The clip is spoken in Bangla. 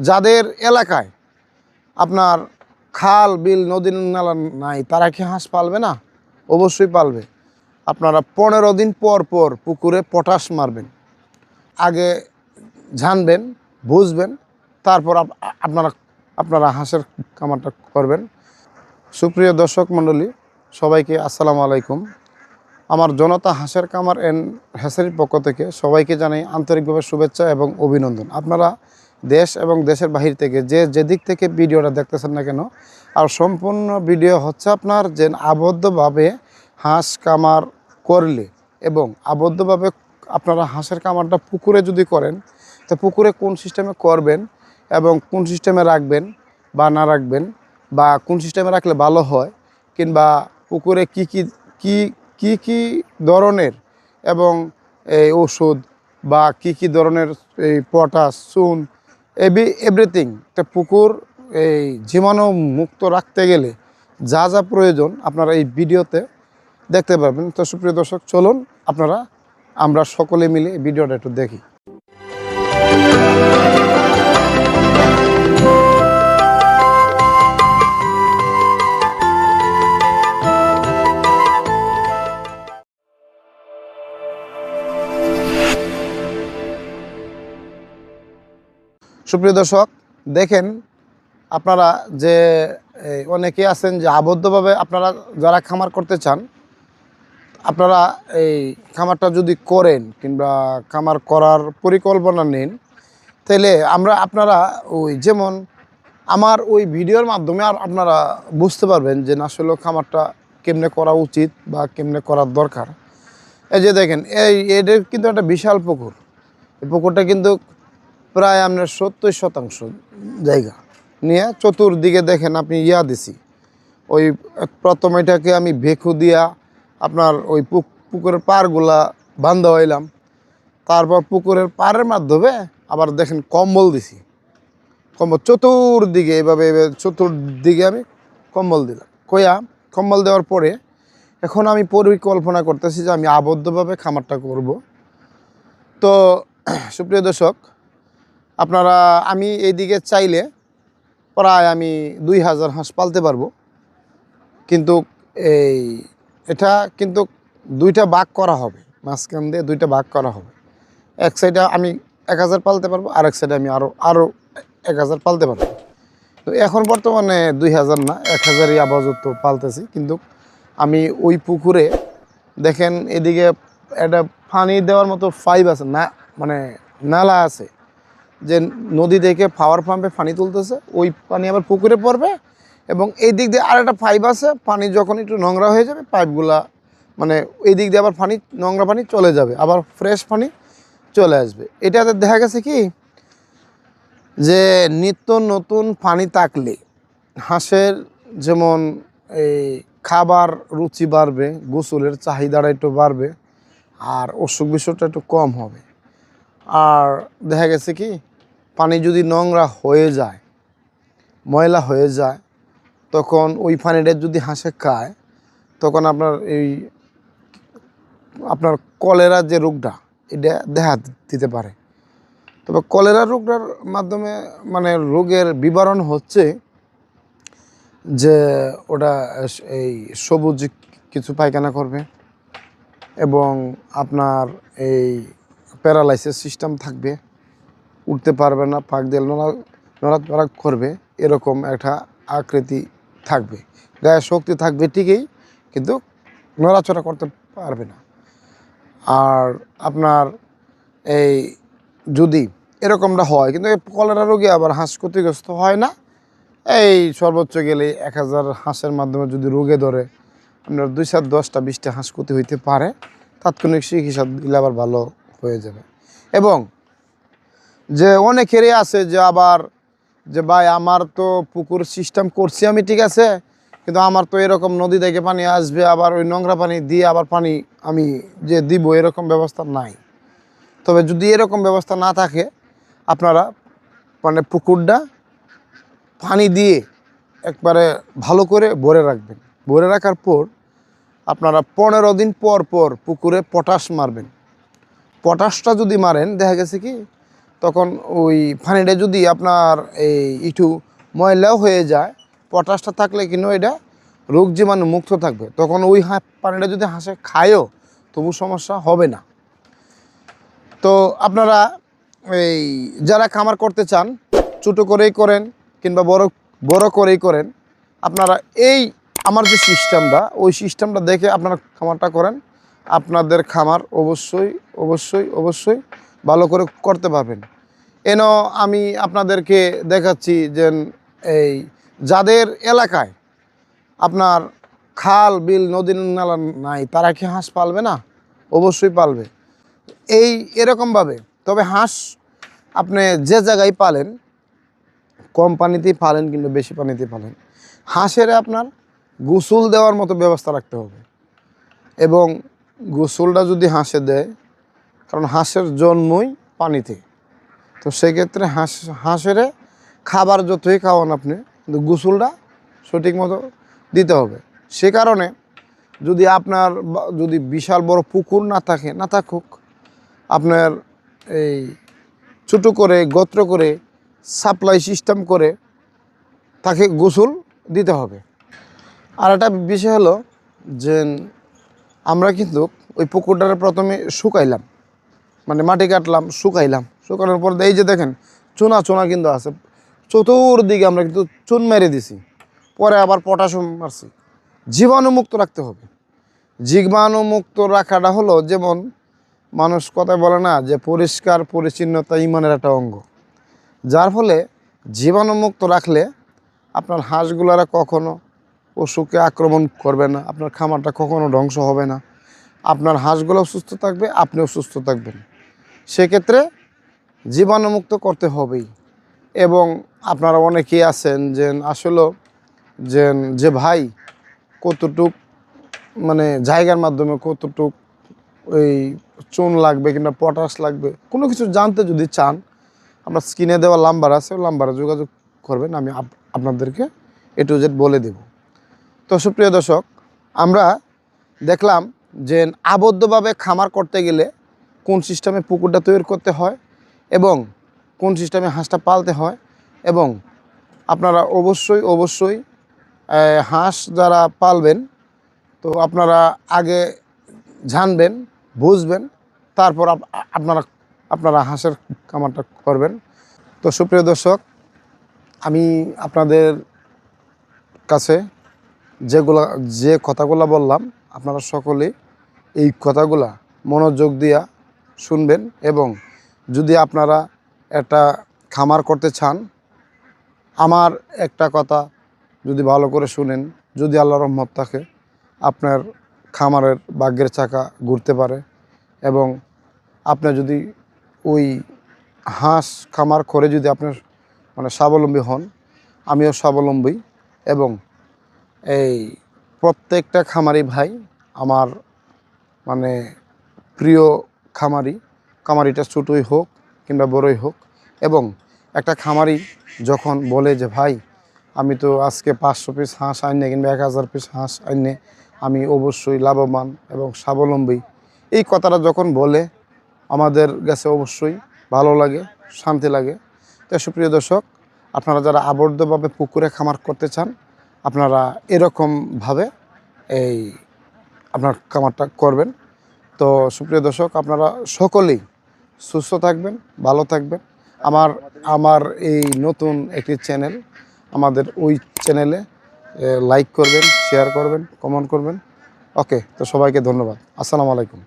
যাদের এলাকায় আপনার খাল, বিল নদী নালা নাই, তারা কি হাঁস পালবে না? অবশ্যই পালবে। আপনারা পনেরো দিন পর পর পুকুরে পটাশ মারবেন। আগে জানবেন বুঝবেন তারপর আপ- আপনারা আপনারা হাঁসের কামারটা করবেন। সুপ্রিয় দর্শক মণ্ডলী, সবাইকে আসসালামু আলাইকুম। আমার জনতা হাঁসের কামার এন হ্যাসারির পক্ষ থেকে সবাইকে জানাই আন্তরিকভাবে শুভেচ্ছা এবং অভিনন্দন। আপনারা দেশ এবং দেশের বাহির থেকে যে যেদিক থেকে ভিডিওটা দেখতেছেন না কেন, আর সম্পূর্ণ ভিডিও হচ্ছে আপনার যে আবদ্ধভাবে হাঁস কামার করলে এবং আবদ্ধভাবে আপনারা হাঁসের কামারটা পুকুরে যদি করেন, তো পুকুরে কোন সিস্টেমে করবেন এবং কোন সিস্টেমে রাখবেন বা না রাখবেন বা কোন সিস্টেমে রাখলে ভালো হয় কিংবা পুকুরে কি কি কি কি কি ধরনের এবং এই ওষুধ বা কি কি ধরনের এই পটাশ, চুন এবি এভরিথিং। একটা পুকুর, এই জীবাণু মুক্ত রাখতে গেলে যা যা প্রয়োজন আপনারা এই ভিডিওতে দেখতে পারবেন। তো সুপ্রিয় দর্শক, চলুন আপনারা, আমরা সকলে মিলে ভিডিওটা একটু দেখি। সুপ্রিয় দর্শক, দেখেন আপনারা যে অনেকে আছেন যে আবদ্ধভাবে আপনারা যারা খামার করতে চান, আপনারা এই খামারটা যদি করেন কিংবা খামার করার পরিকল্পনা নিন, তাহলে আমরা আপনারা ওই যেমন আমার ওই ভিডিওর মাধ্যমে আর আপনারা বুঝতে পারবেন যে না আসলে খামারটা কেমনে করা উচিত বা কেমনে করার দরকার। এই যে দেখেন, এই এটা কিন্তু একটা বিশাল পুকুর। এই পুকুরটা কিন্তু প্রায় আপনার সত্তর শতাংশ জায়গা নিয়ে চতুর্দিকে দেখেন আপনি ইয়া দিছি। ওই প্রথম এটাকে আমি ভেকু দিয়া আপনার ওই পুক, পুকুরের পাড়গুলা বান্ধা হইলাম। তারপর পুকুরের পাড়ের মাধ্যমে আবার দেখেন কম্বল দিছি। কম্বল চতুর্দিকে এভাবে চতুর্দিকে আমি কম্বল দিলাম। কইয়া কম্বল দেওয়ার পরে এখন আমি পরিকল্পনা করতেছি যে আমি আবদ্ধভাবে খামারটা করব। তো সুপ্রিয় দর্শক আপনারা, আমি এইদিকে চাইলে প্রায় আমি দুই হাজার হাঁস পালতে পারব। কিন্তু এই, এটা কিন্তু দুইটা ভাগ করা হবে। মাঝখান দিয়ে দুইটা ভাগ করা হবে। এক সাইডে আমি এক হাজার পালতে পারব আর এক সাইডে আমি আরও আরও এক হাজার পালতে পারব। তো এখন বর্তমানে দুই হাজার না, এক হাজারই আপাতত পালতেছি। কিন্তু আমি ওই পুকুরে, দেখেন এদিকে একটা পানি দেওয়ার মতো পাইপ আছে, না মানে নালা আছে। যে নদী থেকে পাওয়ার পাম্পে পানি তুলতেছে, ওই পানি আবার পুকুরে পড়বে এবং এই দিক দিয়ে আর একটা পাইপ আছে, পানি যখন একটু নোংরা হয়ে যাবে পাইপগুলা মানে এই দিক দিয়ে আবার পানি, নোংরা পানি চলে যাবে, আবার ফ্রেশ পানি চলে আসবে। এটাতে দেখা গেছে কি যে নিত্য নতুন পানি থাকলে হাঁসের যেমন এই খাবার রুচি বাড়বে, গোসলের চাহিদাটা একটু বাড়বে, আর অসুখ বিসুখটা একটু কম হবে। আর দেখা গেছে কি পানি যদি নোংরা হয়ে যায়, ময়লা হয়ে যায়, তখন ওই পানিটা যদি হাঁসে খায়, তখন আপনার এই আপনার কলেরা যে রোগটা, এটা দেখা দিতে পারে। তবে কলেরা রোগটার মাধ্যমে মানে রোগের বিবরণ হচ্ছে যে ওটা এই সবুজ কিছু পায়খানা করবে এবং আপনার এই প্যারালাইসিস সিস্টেম থাকবে। উঠতে পারবে না, পাক দিয়ে নড়া, নড়াচড়া করবে, এরকম একটা আকৃতি থাকবে। গায়ে শক্তি থাকবে ঠিকই, কিন্তু নড়াচড়া করতে পারবে না। আর আপনার এই যদি এরকমটা হয়, কিন্তু কলেরা রোগী আবার হাঁস ক্ষতিগ্রস্ত হয় না। এই সর্বোচ্চ গেলে এক হাজার হাঁসের মাধ্যমে যদি রোগে ধরে, আপনার দুই সাত দশটা বিশটা হাঁস ক্ষতি হইতে পারে, তাৎক্ষণিক চিকিৎসা দিলে আবার ভালো হয়ে যাবে। এবং যে অনেকেরই আছে যে আবার যে ভাই, আমার তো পুকুর সিস্টেম করছি আমি, ঠিক আছে? কিন্তু আমার তো এরকম নদী থেকে পানি আসবে, আবার ওই নোংরা পানি দিয়ে আবার পানি আমি যে দিব, এরকম ব্যবস্থা নাই। তবে যদি এরকম ব্যবস্থা না থাকে, আপনারা মানে পুকুরটা পানি দিয়ে একবারে ভালো করে ভরে রাখবেন। ভরে রাখার পর আপনারা পনেরো দিন পর পর পুকুরে পটাশ মারবেন। পটাশটা যদি মারেন, দেখা গেছে কি তখন ওই পানিটা যদি আপনার এই একটু ময়লাও হয়ে যায়, পটাশটা থাকলে কিন্তু এটা রোগ জীবাণু মুক্ত থাকবে। তখন ওই পানিটা যদি হাঁসে খায়ও, তবু সমস্যা হবে না। তো আপনারা এই যারা খামার করতে চান, ছোটো করেই করেন কিংবা বড় বড় করেই করেন, আপনারা এই আমার যে সিস্টেমটা, ওই সিস্টেমটা দেখে আপনারা খামারটা করেন। আপনাদের খামার অবশ্যই অবশ্যই অবশ্যই ভালো করে করতে পারবেন। এন আমি আপনাদেরকে দেখাচ্ছি যে এই যাদের এলাকায় আপনার খাল, বিল, নদী নালা নাই, তারা কি হাঁস পালবে না? অবশ্যই পালবে। এই এরকমভাবে, তবে হাঁস আপনি যে জায়গায় পালেন, কম পানিতেই পালেন কিংবা বেশি পানিতেই পালেন, হাঁসের আপনার গোসল দেওয়ার মতো ব্যবস্থা রাখতে হবে। এবং গোসলটা যদি হাঁসে দেয় কারণ হাঁসের জন্মই পানিতে। তো সেক্ষেত্রে হাঁস, হাঁসের খাবার যতই খাওয়ান আপনি, কিন্তু গোসলটা সঠিক মতো দিতে হবে। সে কারণে যদি আপনার যদি বিশাল বড় পুকুর না থাকে, না থাকুক, আপনার এই ছোটো করে, গোত্র করে, সাপ্লাই সিস্টেম করে তাকে গোসল দিতে হবে। আর একটা বিষয় হলো যে আমরা কিন্তু ওই পুকুরটারে প্রথমে শুকাইলাম। মানে মাটি কাটলাম, শুকাইলাম। শুকানোর পর এই যে দেখেন, চুনা চুনা কিন্তু আছে। চতুর্দিকে আমরা কিন্তু চুন মেরে দিছি। পরে আবার পটাশিয়াম মারছি। জীবাণুমুক্ত রাখতে হবে। জীবাণুমুক্ত রাখাটা হলো যেমন মানুষ কথায় বলে না যে পরিষ্কার পরিচ্ছন্নতা ইমানের একটা অঙ্গ। যার ফলে জীবাণুমুক্ত রাখলে আপনার হাঁসগুলারা কখনো পশুকে আক্রমণ করবে না, আপনার খামারটা কখনো ধ্বংস হবে না। আপনার হাঁসগুলোও সুস্থ থাকবে, আপনিও সুস্থ থাকবেন। সেক্ষেত্রে জীবাণুমুক্ত করতে হবেই। এবং আপনারা অনেকেই আছেন যে আসলে যে যে ভাই কতটুক মানে জায়গার মাধ্যমে কতটুক ওই চুন লাগবে কিংবা পটাশ লাগবে, কোনো কিছু জানতে যদি চান, আমরা স্ক্রিনে দেওয়া লাম্বার আছে, ওই নাম্বারে যোগাযোগ করবেন, আমি আপ- আপনাদেরকে এ টু জেড বলে দেব। তো সুপ্রিয় দর্শক, আমরা দেখলাম যে আবদ্ধভাবে খামার করতে গেলে কোন সিস্টেমে পুকুরটা তৈরি করতে হয় এবং কোন সিস্টেমে হাঁসটা পালতে হয় এবং আপনারা অবশ্যই অবশ্যই হাঁস যারা পালবেন, তো আপনারা আগে জানবেন, বুঝবেন, তারপর আপনারা আপনারা হাঁসের খামারটা করবেন। তো সুপ্রিয় দর্শক, আমি আপনাদের কাছে যেগুলা, যে কথাগুলো বললাম, আপনারা সকলে এই কথাগুলা মনোযোগ দিয়া শুনবেন এবং যদি আপনারা একটা খামার করতে চান, আমার একটা কথা যদি ভালো করে শুনেন, যদি আল্লাহ রহমত থাকে, আপনার খামারের ভাগ্যের চাকা ঘুরতে পারে এবং আপনি যদি ওই হাঁস খামার করে যদি আপনার মানে স্বাবলম্বী হন, আমিও স্বাবলম্বী এবং এই প্রত্যেকটা খামারি ভাই আমার মানে প্রিয় খামারি, খামারিটা ছোটোই হোক কিংবা বড়ই হোক এবং একটা খামারি যখন বলে যে, ভাই, আমি তো আজকে পাঁচশো পিস হাঁস আইনে কিংবা এক হাজার পিস হাঁস আইনে আমি অবশ্যই লাভবান এবং স্বাবলম্বী। এই কথাটা যখন বলে, আমাদের কাছে অবশ্যই ভালো লাগে, শান্তি লাগে। তো সুপ্রিয় দর্শক, আপনারা যারা আবদ্ধভাবে পুকুরে খামার করতে চান, আপনারা এরকমভাবে এই আপনার খামারটা করবেন। তো সুপ্রিয় দর্শক, আপনারা সকলেই সুস্থ থাকবেন, ভালো থাকবেন। আমার আমার এই নতুন একটি চ্যানেল, আমাদের ওই চ্যানেলে লাইক করবেন শেয়ার করবেন কমেন্ট করবেন। ওকে তো সবাইকে ধন্যবাদ। আসসালামু আলাইকুম।